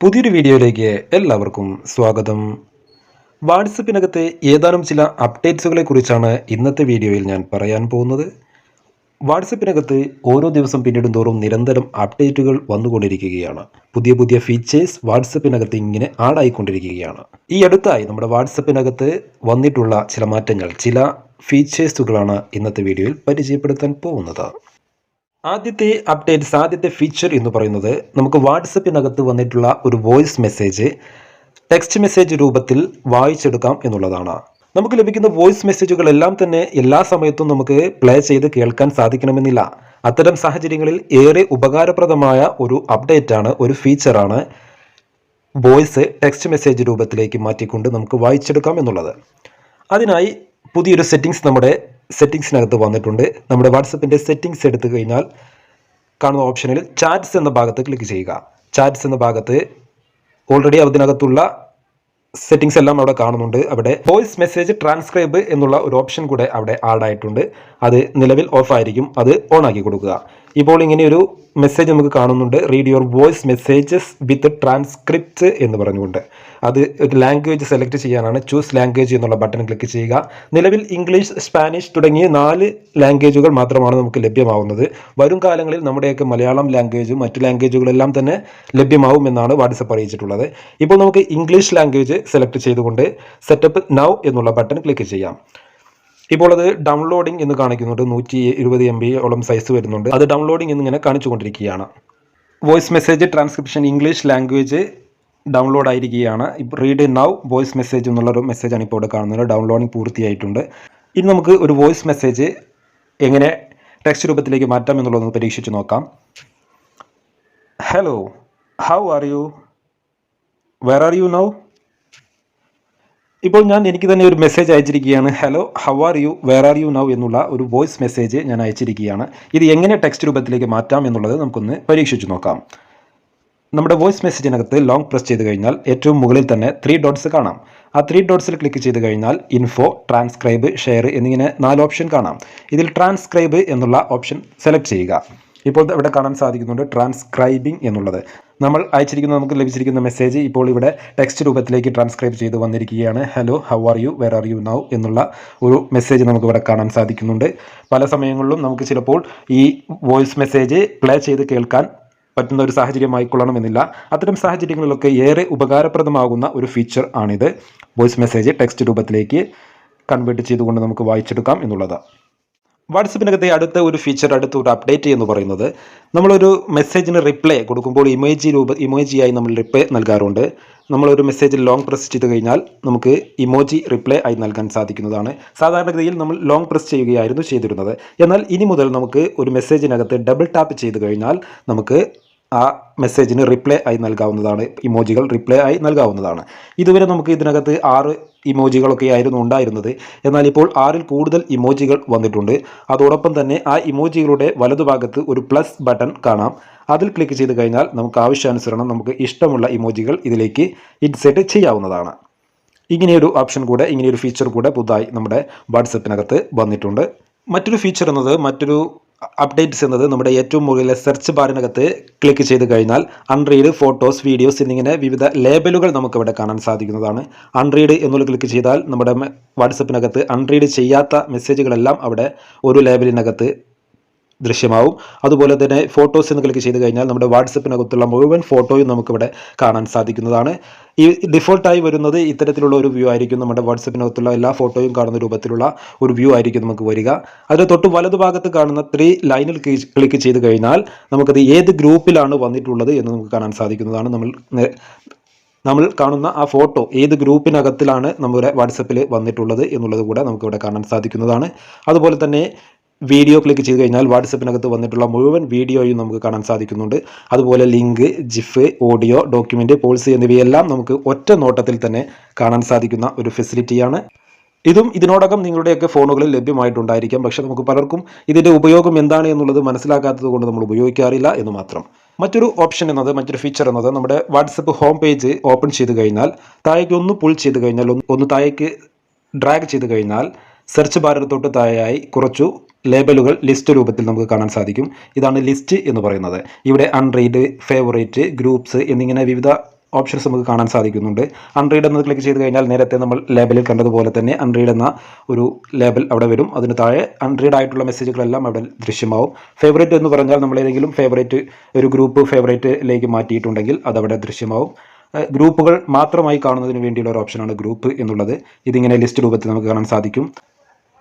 പുതിയൊരു വീഡിയോയിലേക്ക് എല്ലാവർക്കും സ്വാഗതം. വാട്സപ്പിനകത്തെ ഏതാനും ചില അപ്ഡേറ്റ്സുകളെ കുറിച്ചാണ് ഇന്നത്തെ വീഡിയോയിൽ ഞാൻ പറയാൻ പോകുന്നത്. വാട്സപ്പിനകത്ത് ഓരോ ദിവസം പിന്നിടും തോറും നിരന്തരം അപ്ഡേറ്റുകൾ വന്നുകൊണ്ടിരിക്കുകയാണ്. പുതിയ പുതിയ ഫീച്ചേഴ്സ് വാട്സപ്പിനകത്ത് ഇങ്ങനെ ആഡായിക്കൊണ്ടിരിക്കുകയാണ്. ഈ അടുത്തായി നമ്മുടെ വാട്സപ്പിനകത്ത് വന്നിട്ടുള്ള ചില മാറ്റങ്ങൾ ചില ഫീച്ചേഴ്സുകളാണ് ഇന്നത്തെ വീഡിയോയിൽ പരിചയപ്പെടുത്താൻ പോകുന്നത്. ആദ്യത്തെ അപ്ഡേറ്റ്സ് ആദ്യത്തെ ഫീച്ചർ എന്ന് പറയുന്നത് നമുക്ക് വാട്സപ്പിനകത്ത് വന്നിട്ടുള്ള ഒരു വോയിസ് മെസ്സേജ് ടെക്സ്റ്റ് മെസ്സേജ് രൂപത്തിൽ വായിച്ചെടുക്കാം എന്നുള്ളതാണ്. നമുക്ക് ലഭിക്കുന്ന വോയിസ് മെസ്സേജുകളെല്ലാം തന്നെ എല്ലാ സമയത്തും നമുക്ക് പ്ലേ ചെയ്ത് കേൾക്കാൻ സാധിക്കണമെന്നില്ല. അത്തരം സാഹചര്യങ്ങളിൽ ഏറെ ഉപകാരപ്രദമായ ഒരു അപ്ഡേറ്റ് ആണ് ഒരു ഫീച്ചറാണ് വോയിസ് ടെക്സ്റ്റ് മെസ്സേജ് രൂപത്തിലേക്ക് മാറ്റിക്കൊണ്ട് നമുക്ക് വായിച്ചെടുക്കാം എന്നുള്ളത്. അതിനായി പുതിയൊരു സെറ്റിങ്സ് നമ്മുടെ സെറ്റിങ്സിനകത്ത് വന്നിട്ടുണ്ട്. നമ്മുടെ വാട്സപ്പിന്റെ സെറ്റിങ്സ് എടുത്തു കഴിഞ്ഞാൽ കാണുന്ന ഓപ്ഷനിൽ ചാറ്റ്സ് എന്ന ഭാഗത്ത് ക്ലിക്ക് ചെയ്യുക. ചാറ്റ്സ് എന്ന ഭാഗത്ത് ഓൾറെഡി അതിനകത്തുള്ള സെറ്റിങ്സ് എല്ലാം അവിടെ കാണുന്നുണ്ട്. അവിടെ വോയിസ് മെസ്സേജ് ട്രാൻസ്ക്രൈബ് എന്നുള്ള ഒരു ഓപ്ഷൻ കൂടെ അവിടെ ആഡ് ആയിട്ടുണ്ട്. അത് നിലവിൽ ഓഫ് ആയിരിക്കും. അത് ഓൺ ആക്കി കൊടുക്കുക. ഇപ്പോൾ ഇങ്ങനെ ഒരു മെസ്സേജ് നമുക്ക് കാണുന്നുണ്ട്. Read your voice messages with transcript എന്ന് പറഞ്ഞുകൊണ്ട്. അത് ഒരു ലാംഗ്വേജ് സെലക്ട് ചെയ്യാനാണ്. ചൂസ് ലാംഗ്വേജ് എന്നുള്ള ബട്ടൺ ക്ലിക്ക് ചെയ്യുക. നിലവിൽ ഇംഗ്ലീഷ് സ്പാനിഷ് തുടങ്ങിയ നാല് ലാംഗ്വേജുകൾ മാത്രമാണ് നമുക്ക് ലഭ്യമാവുന്നത്. വരും കാലങ്ങളിൽ നമ്മുടെയൊക്കെ മലയാളം ലാംഗ്വേജും മറ്റു ലാംഗ്വേജുകളെല്ലാം തന്നെ ലഭ്യമാവും എന്നാണ് വാട്സപ്പ് അറിയിച്ചിട്ടുള്ളത്. ഇപ്പോൾ നമുക്ക് ഇംഗ്ലീഷ് ലാംഗ്വേജ് സെലക്ട് ചെയ്തുകൊണ്ട് സെറ്റപ്പ് നൗ എന്നുള്ള ബട്ടൺ ക്ലിക്ക് ചെയ്യാം. ഇപ്പോൾ അത് ഡൗൺലോഡിംഗ് എന്ന് കാണിക്കുന്നുണ്ട്. നൂറ്റി ഇരുപത് എം ബി ഓളം സൈസ് വരുന്നുണ്ട്. അത് ഡൗൺലോഡിംഗ് എന്നിങ്ങനെ കാണിച്ചുകൊണ്ടിരിക്കുകയാണ്. Voice message transcription English language download ആയിരിക്കുകയാണ്. റീഡ് നൗ വോയിസ് മെസ്സേജ് എന്നുള്ളൊരു മെസ്സേജാണ് ഇപ്പോൾ ഇവിടെ കാണുന്നത്. ഡൗൺലോഡിംഗ് പൂർത്തിയായിട്ടുണ്ട്. ഇനി നമുക്ക് ഒരു വോയിസ് മെസ്സേജ് എങ്ങനെ ടെക്സ്റ്റ് രൂപത്തിലേക്ക് മാറ്റാം എന്നുള്ളതൊന്ന് പരീക്ഷിച്ച് നോക്കാം. Hello how are you where are you now ഇപ്പോൾ ഞാൻ എനിക്ക് തന്നെ ഒരു message അയച്ചിരിക്കുകയാണ്. Hello how are you where are you now എന്നുള്ള ഒരു വോയിസ് മെസ്സേജ് ഞാൻ അയച്ചിരിക്കുകയാണ്. ഇത് എങ്ങനെ ടെക്സ്റ്റ് രൂപത്തിലേക്ക് മാറ്റാം എന്നുള്ളത് നമുക്കൊന്ന് പരീക്ഷിച്ചു നോക്കാം. നമ്മുടെ വോയിസ് മെസ്സേജിനകത്ത് ലോങ് പ്രസ് ചെയ്ത് കഴിഞ്ഞാൽ ഏറ്റവും മുകളിൽ തന്നെ ത്രീ ഡോട്ട്സ് കാണാം. ആ ത്രീ ഡോട്ട്സിൽ ക്ലിക്ക് ചെയ്ത് കഴിഞ്ഞാൽ ഇൻഫോ ട്രാൻസ്ക്രൈബ് ഷെയർ എന്നിങ്ങനെ നാല് ഓപ്ഷൻ കാണാം. ഇതിൽ ട്രാൻസ്ക്രൈബ് എന്നുള്ള ഓപ്ഷൻ സെലക്ട് ചെയ്യുക. ഇപ്പോൾ ഇവിടെ കാണാൻ സാധിക്കുന്നുണ്ട് ട്രാൻസ്ക്രൈബിംഗ് എന്നുള്ളത്. നമ്മൾ അയച്ചിരിക്കുന്ന നമുക്ക് ലഭിച്ചിരിക്കുന്ന മെസ്സേജ് ഇപ്പോൾ ഇവിടെ ടെക്സ്റ്റ് രൂപത്തിലേക്ക് ട്രാൻസ്ക്രൈബ് ചെയ്ത് വന്നിരിക്കുകയാണ്. Hello how are you where are you now എന്നുള്ള ഒരു മെസ്സേജ് നമുക്ക് ഇവിടെ കാണാൻ സാധിക്കുന്നുണ്ട്. പല സമയങ്ങളിലും നമുക്ക് ചിലപ്പോൾ ഈ വോയിസ് മെസ്സേജ് പ്ലേ ചെയ്ത് കേൾക്കാൻ പറ്റുന്ന ഒരു സാഹചര്യമായിക്കൊള്ളണമെന്നില്ല അത്തരം സാഹചര്യങ്ങളിലൊക്കെ ഏറെ ഉപകാരപ്രദമാകുന്ന ഒരു ഫീച്ചർ ആണിത്. വോയിസ് മെസ്സേജ് ടെക്സ്റ്റ് രൂപത്തിലേക്ക് കൺവേർട്ട് ചെയ്തുകൊണ്ട് നമുക്ക് വായിച്ചെടുക്കാം എന്നുള്ളത് വാട്സപ്പിനകത്തെ അടുത്ത ഒരു ഫീച്ചർ അടുത്ത ഒരു അപ്ഡേറ്റ് എന്ന് പറയുന്നത് നമ്മളൊരു മെസ്സേജിന് റിപ്ലൈ കൊടുക്കുമ്പോൾ ഇമോജി രൂപ ഇമോജിയായി നമ്മൾ റിപ്ലൈ നൽകാറുണ്ട്. നമ്മളൊരു മെസ്സേജ് ലോങ് പ്രസ് ചെയ്ത് കഴിഞ്ഞാൽ നമുക്ക് ഇമോജി റിപ്ലൈ ആയി നൽകാൻ സാധിക്കുന്നതാണ്. സാധാരണഗതിയിൽ നമ്മൾ ലോങ് പ്രസ് ചെയ്യുകയായിരുന്നു ചെയ്തിരുന്നത്. എന്നാൽ ഇനി മുതൽ നമുക്ക് ഒരു മെസ്സേജിനകത്ത് ഡബിൾ ടാപ്പ് ചെയ്ത് കഴിഞ്ഞാൽ നമുക്ക് ആ മെസ്സേജിന് റിപ്ലൈ ആയി നൽകാവുന്നതാണ്. ഇമോജികൾ റിപ്ലൈ ആയി നൽകാവുന്നതാണ്. ഇതുവരെ നമുക്ക് ഇതിനകത്ത് ആറ് ഇമോജികളൊക്കെ ആയിരുന്നു ഉണ്ടായിരുന്നത്. എന്നാൽ ഇപ്പോൾ ആറിൽ കൂടുതൽ ഇമോജികൾ വന്നിട്ടുണ്ട്. അതോടൊപ്പം തന്നെ ആ ഇമോജികളുടെ വലതുഭാഗത്ത് ഒരു പ്ലസ് ബട്ടൺ കാണാം. അതിൽ ക്ലിക്ക് ചെയ്ത് കഴിഞ്ഞാൽ നമുക്ക് ആവശ്യാനുസരണം നമുക്ക് ഇഷ്ടമുള്ള ഇമോജികൾ ഇതിലേക്ക് ഇൻസെറ്റ് ചെയ്യാവുന്നതാണ്. ഇങ്ങനെയൊരു ഓപ്ഷൻ കൂടെ ഇങ്ങനെയൊരു ഫീച്ചർ കൂടെ പുതുതായി നമ്മുടെ വാട്സപ്പിനകത്ത് വന്നിട്ടുണ്ട്. മറ്റൊരു ഫീച്ചർ എന്നത് മറ്റൊരു അപ്ഡേറ്റ്സ് എന്നത് നമ്മുടെ ഏറ്റവും മുകളിലെ സെർച്ച് ബാറിനകത്ത് ക്ലിക്ക് ചെയ്ത് കഴിഞ്ഞാൽ അൺറീഡ് ഫോട്ടോസ് വീഡിയോസ് എന്നിങ്ങനെ വിവിധ ലേബലുകൾ നമുക്കിവിടെ കാണാൻ സാധിക്കുന്നതാണ്. അൺറീഡ് എന്നുള്ള ക്ലിക്ക് ചെയ്താൽ നമ്മുടെ വാട്സപ്പിനകത്ത് അൺറീഡ് ചെയ്യാത്ത മെസ്സേജുകളെല്ലാം അവിടെ ഒരു ലേബലിനകത്ത് ദൃശ്യമാവും. അതുപോലെ തന്നെ ഫോട്ടോസ് എന്ന് ക്ലിക്ക് ചെയ്ത് കഴിഞ്ഞാൽ നമ്മുടെ വാട്സപ്പിനകത്തുള്ള മുഴുവൻ ഫോട്ടോയും നമുക്കിവിടെ കാണാൻ സാധിക്കുന്നതാണ്. ഈ ഡിഫോൾട്ടായി വരുന്നത് ഇത്തരത്തിലുള്ള ഒരു വ്യൂ ആയിരിക്കും. നമ്മുടെ വാട്സപ്പിനകത്തുള്ള എല്ലാ ഫോട്ടോയും കാണുന്ന രൂപത്തിലുള്ള ഒരു വ്യൂ ആയിരിക്കും നമുക്ക് വരിക. അതിന് തൊട്ട് വലതുഭാഗത്ത് കാണുന്ന ത്രീ ലൈനിൽ ക്ലിക്ക് ചെയ്ത് കഴിഞ്ഞാൽ നമുക്കത് ഏത് ഗ്രൂപ്പിലാണ് വന്നിട്ടുള്ളത് എന്ന് നമുക്ക് കാണാൻ സാധിക്കുന്നതാണ്. നമ്മൾ നമ്മൾ കാണുന്ന ആ ഫോട്ടോ ഏത് ഗ്രൂപ്പിനകത്തിലാണ് നമ്മുടെ വാട്സപ്പിൽ വന്നിട്ടുള്ളത് എന്നുള്ളത് കൂടെ നമുക്കിവിടെ കാണാൻ സാധിക്കുന്നതാണ്. അതുപോലെ തന്നെ വീഡിയോ ക്ലിക്ക് ചെയ്ത് കഴിഞ്ഞാൽ വാട്സപ്പിനകത്ത് വന്നിട്ടുള്ള മുഴുവൻ വീഡിയോയും നമുക്ക് കാണാൻ സാധിക്കുന്നുണ്ട്. അതുപോലെ link GIF audio document policy എന്നിവയെല്ലാം നമുക്ക് ഒറ്റ നോട്ടത്തിൽ തന്നെ കാണാൻ സാധിക്കുന്ന ഒരു ഫെസിലിറ്റിയാണ് ഇതും ഇതിനോടകം നിങ്ങളുടെയൊക്കെ ഫോണുകളിൽ ലഭ്യമായിട്ടുണ്ടായിരിക്കാം. പക്ഷേ നമുക്ക് പലർക്കും ഇതിന്റെ ഉപയോഗം എന്താണ് എന്നുള്ളത് മനസ്സിലാക്കാത്തത് കൊണ്ട് നമ്മൾ ഉപയോഗിക്കാറില്ല എന്ന് മാത്രം. മറ്റൊരു ഓപ്ഷൻ എന്നത് മറ്റൊരു ഫീച്ചർ എന്നത് നമ്മുടെ വാട്സപ്പ് ഹോം പേജ് ഓപ്പൺ ചെയ്ത് കഴിഞ്ഞാൽ താഴേക്ക് ഒന്ന് പുൾ ചെയ്ത് കഴിഞ്ഞാൽ ഒന്ന് താഴേക്ക് ഡ്രാഗ് ചെയ്ത് കഴിഞ്ഞാൽ സെർച്ച് ബാറിന് തൊട്ട് താഴെയായി കുറച്ചു ലേബലുകൾ ലിസ്റ്റ് രൂപത്തിൽ നമുക്ക് കാണാൻ സാധിക്കും. ഇതാണ് ലിസ്റ്റ് എന്ന് പറയുന്നത്. ഇവിടെ അൺറീഡ് ഫേവറേറ്റ് ഗ്രൂപ്പ്സ് എന്നിങ്ങനെ വിവിധ ഓപ്ഷൻസ് നമുക്ക് കാണാൻ സാധിക്കുന്നുണ്ട്. അൺറീഡ് എന്നത് ക്ലിക്ക് ചെയ്ത് കഴിഞ്ഞാൽ നേരത്തെ നമ്മൾ ലേബലിൽ കണ്ടതുപോലെ തന്നെ അൺറീഡ് എന്ന ഒരു ലേബൽ അവിടെ വരും. അതിന് താഴെ അൺറീഡ് ആയിട്ടുള്ള മെസ്സേജുകളെല്ലാം അവിടെ ദൃശ്യമാവും. ഫേവറേറ്റ് എന്ന് പറഞ്ഞാൽ നമ്മൾ ഏതെങ്കിലും ഫേവറേറ്റ് ഒരു ഗ്രൂപ്പ് ഫേവറേറ്റിലേക്ക് മാറ്റിയിട്ടുണ്ടെങ്കിൽ അതവിടെ ദൃശ്യമാവും. ഗ്രൂപ്പുകൾ മാത്രമായി കാണുന്നതിന് വേണ്ടിയുള്ള ഒരു ഓപ്ഷനാണ് ഗ്രൂപ്പ് എന്നുള്ളത്. ഇതിങ്ങനെ ലിസ്റ്റ് രൂപത്തിൽ നമുക്ക് കാണാൻ സാധിക്കും.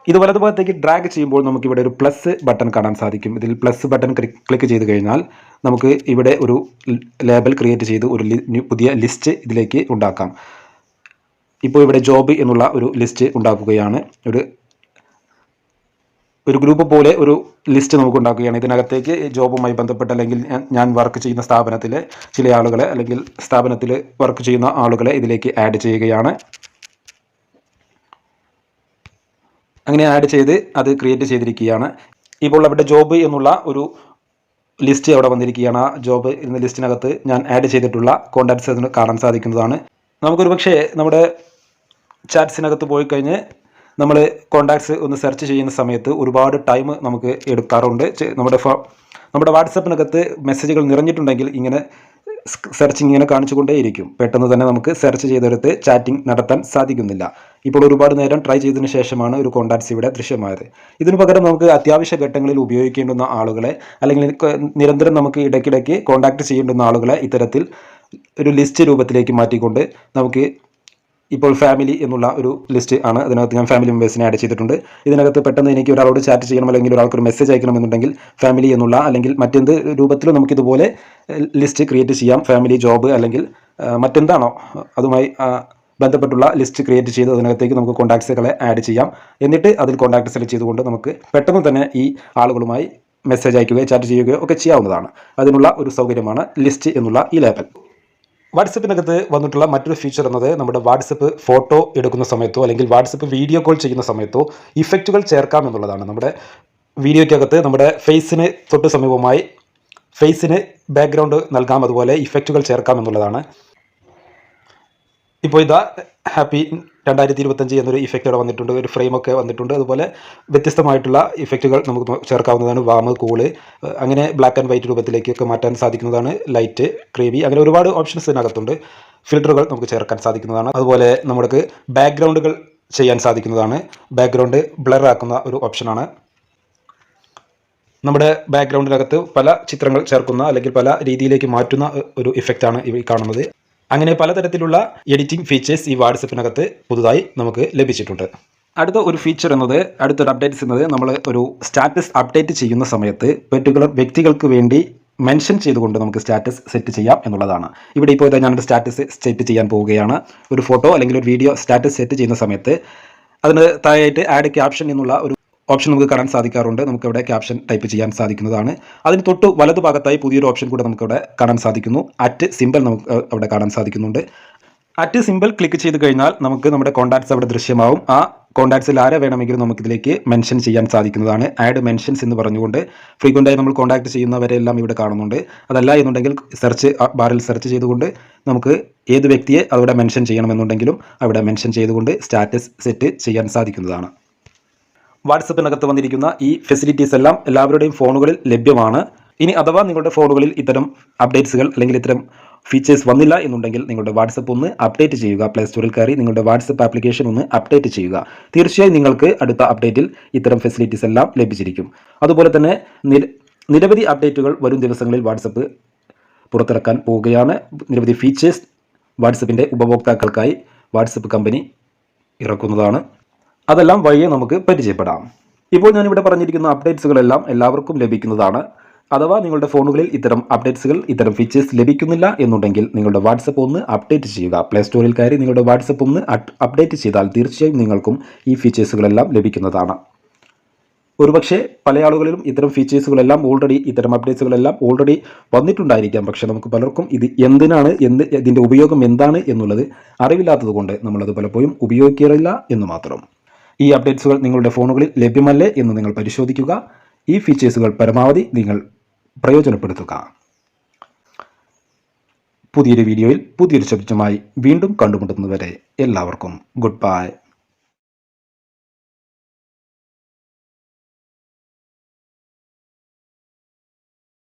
ഇത് വലതുഭാഗത്തേക്ക് ഡ്രാഗ് ചെയ്യുമ്പോൾ നമുക്ക് ഇവിടെ ഒരു പ്ലസ് ബട്ടൺ കാണാൻ സാധിക്കും. ഇതിൽ പ്ലസ് ബട്ടൺ ക്ലിക്ക് ചെയ്ത് കഴിഞ്ഞാൽ നമുക്ക് ഇവിടെ ഒരു ലേബൽ ക്രിയേറ്റ് ചെയ്ത് ഒരു പുതിയ ലിസ്റ്റ് ഇതിലേക്ക് ഉണ്ടാക്കാം. ഇപ്പോൾ ഇവിടെ ജോബ് എന്നുള്ള ഒരു ലിസ്റ്റ് ഉണ്ടാക്കുകയാണ്. ഒരു ഒരു ഗ്രൂപ്പ് പോലെ ഒരു ലിസ്റ്റ് നമുക്ക് ഉണ്ടാക്കുകയാണ്. ഇതിനകത്തേക്ക് ജോബുമായി ബന്ധപ്പെട്ട് അല്ലെങ്കിൽ ഞാൻ- വർക്ക് ചെയ്യുന്ന സ്ഥാപനത്തിലെ ചില ആളുകളെ അല്ലെങ്കിൽ സ്ഥാപനത്തിൽ വർക്ക് ചെയ്യുന്ന ആളുകളെ ഇതിലേക്ക് ആഡ് ചെയ്യുകയാണ്. അങ്ങനെ ആഡ് ചെയ്ത് അത് ക്രിയേറ്റ് ചെയ്തിരിക്കുകയാണ്. ഇപ്പോൾ അവിടെ ജോബ് എന്നുള്ള ഒരു ലിസ്റ്റ് അവിടെ വന്നിരിക്കുകയാണ്. ആ ജോബ് എന്ന ലിസ്റ്റിനകത്ത് ഞാൻ ആഡ് ചെയ്തിട്ടുള്ള കോൺടാക്ട്സ് കാണാൻ സാധിക്കുന്നതാണ്. നമുക്കൊരു പക്ഷേ നമ്മുടെ ചാറ്റ്സിനകത്ത് പോയി കഴിഞ്ഞ് നമ്മൾ കോണ്ടാക്ട്സ് ഒന്ന് സെർച്ച് ചെയ്യുന്ന സമയത്ത് ഒരുപാട് ടൈം നമുക്ക് എടുക്കാറുണ്ട്. നമ്മുടെ നമ്മുടെ വാട്സപ്പിനകത്ത് മെസ്സേജുകൾ നിറഞ്ഞിട്ടുണ്ടെങ്കിൽ ഇങ്ങനെ സെർച്ച് ഇങ്ങനെ കാണിച്ചുകൊണ്ടേയിരിക്കും. പെട്ടെന്ന് തന്നെ നമുക്ക് സെർച്ച് ചെയ്തെടുത്ത് ചാറ്റിംഗ് നടത്താൻ സാധിക്കുന്നില്ല. ഇപ്പോൾ ഒരുപാട് നേരം ട്രൈ ചെയ്തതിന് ശേഷമാണ് ഒരു കോണ്ടാക്ട്സ് ഇവിടെ ദൃശ്യമായത്. ഇതിനു പകരം നമുക്ക് അത്യാവശ്യ ഘട്ടങ്ങളിൽ ഉപയോഗിക്കേണ്ടുന്ന ആളുകളെ അല്ലെങ്കിൽ നിരന്തരം നമുക്ക് ഇടയ്ക്കിടയ്ക്ക് കോണ്ടാക്ട് ചെയ്യേണ്ടുന്ന ആളുകളെ ഇത്തരത്തിൽ ഒരു ലിസ്റ്റ് രൂപത്തിലേക്ക് മാറ്റിക്കൊണ്ട് നമുക്ക് ഇപ്പോൾ ഫാമിലി എന്നുള്ള ഒരു ലിസ്റ്റ് ആണ്. അതിനകത്ത് ഞാൻ ഫാമിലി മെമ്പേഴ്സിനെ ആഡ് ചെയ്തിട്ടുണ്ട്. ഇതിനകത്ത് പെട്ടെന്ന് എനിക്ക് ഒരാളോട് ചാറ്റ് ചെയ്യണം അല്ലെങ്കിൽ ഒരാൾക്ക് ഒരു മെസ്സേജ് അയക്കണമെന്നുണ്ടെങ്കിൽ ഫാമിലി എന്നുള്ള അല്ലെങ്കിൽ മറ്റെന്ത് രൂപത്തിലും നമുക്കിതുപോലെ ലിസ്റ്റ് ക്രിയേറ്റ് ചെയ്യാം. ഫാമിലി ജോബ് അല്ലെങ്കിൽ മറ്റെന്താണോ അതുമായി ബന്ധപ്പെട്ടുള്ള ലിസ്റ്റ് ക്രിയേറ്റ് ചെയ്ത് അതിനകത്തേക്ക് നമുക്ക് കോൺടാക്ട്സുകളെ ആഡ് ചെയ്യാം. എന്നിട്ട് അതിൽ കോൺടാക്ട് സെലക്ട് ചെയ്തുകൊണ്ട് നമുക്ക് പെട്ടെന്ന് തന്നെ ഈ ആളുകളുമായി മെസ്സേജ് അയക്കുകയോ ചാറ്റ് ചെയ്യുകയോ ഒക്കെ ചെയ്യാവുന്നതാണ്. അതിനുള്ള ഒരു സൗകര്യമാണ് ലിസ്റ്റ് എന്നുള്ള ഈ ലേബൽ വാട്സപ്പിനകത്ത് വന്നിട്ടുള്ള മറ്റൊരു ഫീച്ചർ എന്നത് നമ്മുടെ വാട്സപ്പ് ഫോട്ടോ എടുക്കുന്ന സമയത്തോ അല്ലെങ്കിൽ വാട്സപ്പ് വീഡിയോ കോൾ ചെയ്യുന്ന സമയത്തോ ഇഫക്റ്റുകൾ ചേർക്കാം എന്നുള്ളതാണ്. നമ്മുടെ വീഡിയോയ്ക്കകത്ത് നമ്മുടെ ഫേസിന് തൊട്ട് സമീപമായി ഫേസിന് ബാക്ക്ഗ്രൗണ്ട് നൽകാം. അതുപോലെ ഇഫക്റ്റുകൾ ചേർക്കാം എന്നുള്ളതാണ്. ഇപ്പോൾ ഇതാ ഹാപ്പി രണ്ടായിരത്തി ഇരുപത്തഞ്ച് എന്നൊരു ഇഫക്റ്റ് അവിടെ വന്നിട്ടുണ്ട്. ഒരു ഫ്രെയിമൊക്കെ വന്നിട്ടുണ്ട്. അതുപോലെ വ്യത്യസ്തമായിട്ടുള്ള ഇഫക്റ്റുകൾ നമുക്ക് ചേർക്കാവുന്നതാണ്. വാമ് കൂൾ അങ്ങനെ ബ്ലാക്ക് ആൻഡ് വൈറ്റ് രൂപത്തിലേക്കൊക്കെ മാറ്റാൻ സാധിക്കുന്നതാണ് ലൈറ്റ് ക്രീമി അങ്ങനെ ഒരുപാട് ഓപ്ഷൻസ് ഇതിനകത്തുണ്ട്. ഫിൽറ്ററുകൾ നമുക്ക് ചേർക്കാൻ സാധിക്കുന്നതാണ്. അതുപോലെ നമുക്ക് ബാക്ക്ഗ്രൗണ്ടുകൾ ചെയ്യാൻ സാധിക്കുന്നതാണ്. ബാക്ക്ഗ്രൗണ്ട് ബ്ലർ ആക്കുന്ന ഒരു ഓപ്ഷനാണ് നമ്മുടെ ബാക്ക്ഗ്രൗണ്ടിനകത്ത് പല ചിത്രങ്ങൾ ചേർക്കുന്ന അല്ലെങ്കിൽ പല രീതിയിലേക്ക് മാറ്റുന്ന ഒരു ഇഫക്റ്റാണ് ഈ കാണുന്നത്. അങ്ങനെ പലതരത്തിലുള്ള എഡിറ്റിംഗ് ഫീച്ചേഴ്സ് ഈ വാട്സപ്പിനകത്ത് പുതുതായി നമുക്ക് ലഭിച്ചിട്ടുണ്ട്. അടുത്ത ഒരു ഫീച്ചർ എന്നത് അടുത്തൊരു അപ്ഡേറ്റ്സ് എന്നത് നമ്മൾ ഒരു സ്റ്റാറ്റസ് അപ്ഡേറ്റ് ചെയ്യുന്ന സമയത്ത് പെർട്ടിക്കുലർ വ്യക്തികൾക്ക് വേണ്ടി മെൻഷൻ ചെയ്തുകൊണ്ട് നമുക്ക് സ്റ്റാറ്റസ് സെറ്റ് ചെയ്യാം എന്നുള്ളതാണ്. ഇവിടെ ഇപ്പോൾ ഇതാ ഞാനൊരു സ്റ്റാറ്റസ് സെറ്റ് ചെയ്യാൻ പോവുകയാണ്. ഒരു ഫോട്ടോ അല്ലെങ്കിൽ ഒരു വീഡിയോ സ്റ്റാറ്റസ് സെറ്റ് ചെയ്യുന്ന സമയത്ത് അതിന് താഴെയായിട്ട് ആഡ് ക്യാപ്ഷൻ എന്നുള്ള ഒരു ഓപ്ഷൻ നമുക്ക് കാണാൻ സാധിക്കാറുണ്ട്. നമുക്കിവിടെ ക്യാപ്ഷൻ ടൈപ്പ് ചെയ്യാൻ സാധിക്കുന്നതാണ്. അതിന് തൊട്ട് വലതു ഭാഗത്തായി പുതിയൊരു ഓപ്ഷൻ കൂടെ നമുക്കിവിടെ കാണാൻ സാധിക്കുന്നു. അറ്റ് സിമ്പിൾ നമുക്ക് അവിടെ കാണാൻ സാധിക്കുന്നുണ്ട്. അറ്റ് സിമ്പിൾ ക്ലിക്ക് ചെയ്ത് കഴിഞ്ഞാൽ നമുക്ക് നമ്മുടെ കോൺടാക്ട്സ് അവിടെ ദൃശ്യമാവും. ആ കോൺടാക്ട്സിൽ ആരെ വേണമെങ്കിലും നമുക്കിതിലേക്ക് മെൻഷൻ ചെയ്യാൻ സാധിക്കുന്നതാണ്. ആഡ് മെൻഷൻസ് എന്ന് പറഞ്ഞുകൊണ്ട് ഫ്രീക്വന്റായി നമ്മൾ കോൺടാക്ട് ചെയ്യുന്നവരെല്ലാം ഇവിടെ കാണുന്നുണ്ട്. അതല്ല എന്നുണ്ടെങ്കിൽ സെർച്ച് ബാറിൽ സെർച്ച് ചെയ്തുകൊണ്ട് നമുക്ക് ഏത് വ്യക്തിയെ അവിടെ മെൻഷൻ ചെയ്യണമെന്നുണ്ടെങ്കിലും അവിടെ മെൻഷൻ ചെയ്തുകൊണ്ട് സ്റ്റാറ്റസ് സെറ്റ് ചെയ്യാൻ സാധിക്കുന്നതാണ്. വാട്സപ്പിനകത്ത് വന്നിരിക്കുന്ന ഈ ഫെസിലിറ്റീസ് എല്ലാം എല്ലാവരുടെയും ഫോണുകളിൽ ലഭ്യമാണ്. ഇനി അഥവാ നിങ്ങളുടെ ഫോണുകളിൽ ഇത്തരം അപ്ഡേറ്റ്സുകൾ അല്ലെങ്കിൽ ഇത്തരം ഫീച്ചേഴ്സ് വന്നില്ല എന്നുണ്ടെങ്കിൽ നിങ്ങളുടെ വാട്സപ്പ് ഒന്ന് അപ്ഡേറ്റ് ചെയ്യുക. പ്ലേ സ്റ്റോറിൽ കയറി നിങ്ങളുടെ വാട്സപ്പ് ആപ്ലിക്കേഷൻ ഒന്ന് അപ്ഡേറ്റ് ചെയ്യുക. തീർച്ചയായും നിങ്ങൾക്ക് അടുത്ത അപ്ഡേറ്റിൽ ഇത്തരം ഫെസിലിറ്റീസ് എല്ലാം ലഭിച്ചിരിക്കും. അതുപോലെ തന്നെ നിര- നിരവധി അപ്ഡേറ്റുകൾ വരും ദിവസങ്ങളിൽ വാട്സപ്പ് പുറത്തിറക്കാൻ പോവുകയാണ്. നിരവധി ഫീച്ചേഴ്സ് വാട്സപ്പിന്റെ ഉപഭോക്താക്കൾക്കായി വാട്സപ്പ് കമ്പനി ഇറക്കുന്നതാണ്. അതെല്ലാം വഴിയെ നമുക്ക് പരിചയപ്പെടാം. ഇപ്പോൾ ഞാനിവിടെ പറഞ്ഞിരിക്കുന്ന അപ്ഡേറ്റ്സുകളെല്ലാം എല്ലാവർക്കും ലഭിക്കുന്നതാണ്. അഥവാ നിങ്ങളുടെ ഫോണുകളിൽ ഇത്തരം അപ്ഡേറ്റ്സുകൾ ഇത്തരം ഫീച്ചേഴ്സ് ലഭിക്കുന്നില്ല എന്നുണ്ടെങ്കിൽ നിങ്ങളുടെ വാട്സപ്പ് ഒന്ന് അപ്ഡേറ്റ് ചെയ്യുക. പ്ലേ സ്റ്റോറിൽ കയറി നിങ്ങളുടെ വാട്സപ്പ് ഒന്ന് അപ്ഡേറ്റ് ചെയ്താൽ തീർച്ചയായും നിങ്ങൾക്കും ഈ ഫീച്ചേഴ്സുകളെല്ലാം ലഭിക്കുന്നതാണ്. ഒരുപക്ഷെ പല ആളുകളിലും ഇത്തരം ഫീച്ചേഴ്സുകളെല്ലാം ഓൾറെഡി ഇത്തരം അപ്ഡേറ്റ്സുകളെല്ലാം ഓൾറെഡി വന്നിട്ടുണ്ടായിരിക്കാം. പക്ഷെ നമുക്ക് പലർക്കും ഇത് എന്തിനാണ് എന്ത് ഇതിന്റെ ഉപയോഗം എന്താണ് എന്നുള്ളത് അറിവില്ലാത്തത് കൊണ്ട് നമ്മളത് പലപ്പോഴും ഉപയോഗിക്കാറില്ല എന്ന് മാത്രം. ഈ അപ്ഡേറ്റ്സുകൾ നിങ്ങളുടെ ഫോണുകളിൽ ലഭ്യമല്ലേ എന്ന് നിങ്ങൾ പരിശോധിക്കുക. ഈ ഫീച്ചേഴ്സുകൾ പരമാവധി നിങ്ങൾ പ്രയോജനപ്പെടുത്തുക. പുതിയൊരു വീഡിയോയിൽ പുതിയൊരു ശബ്ദമായി വീണ്ടും കണ്ടുമുട്ടുന്നതുവരെ എല്ലാവർക്കും ഗുഡ് ബൈ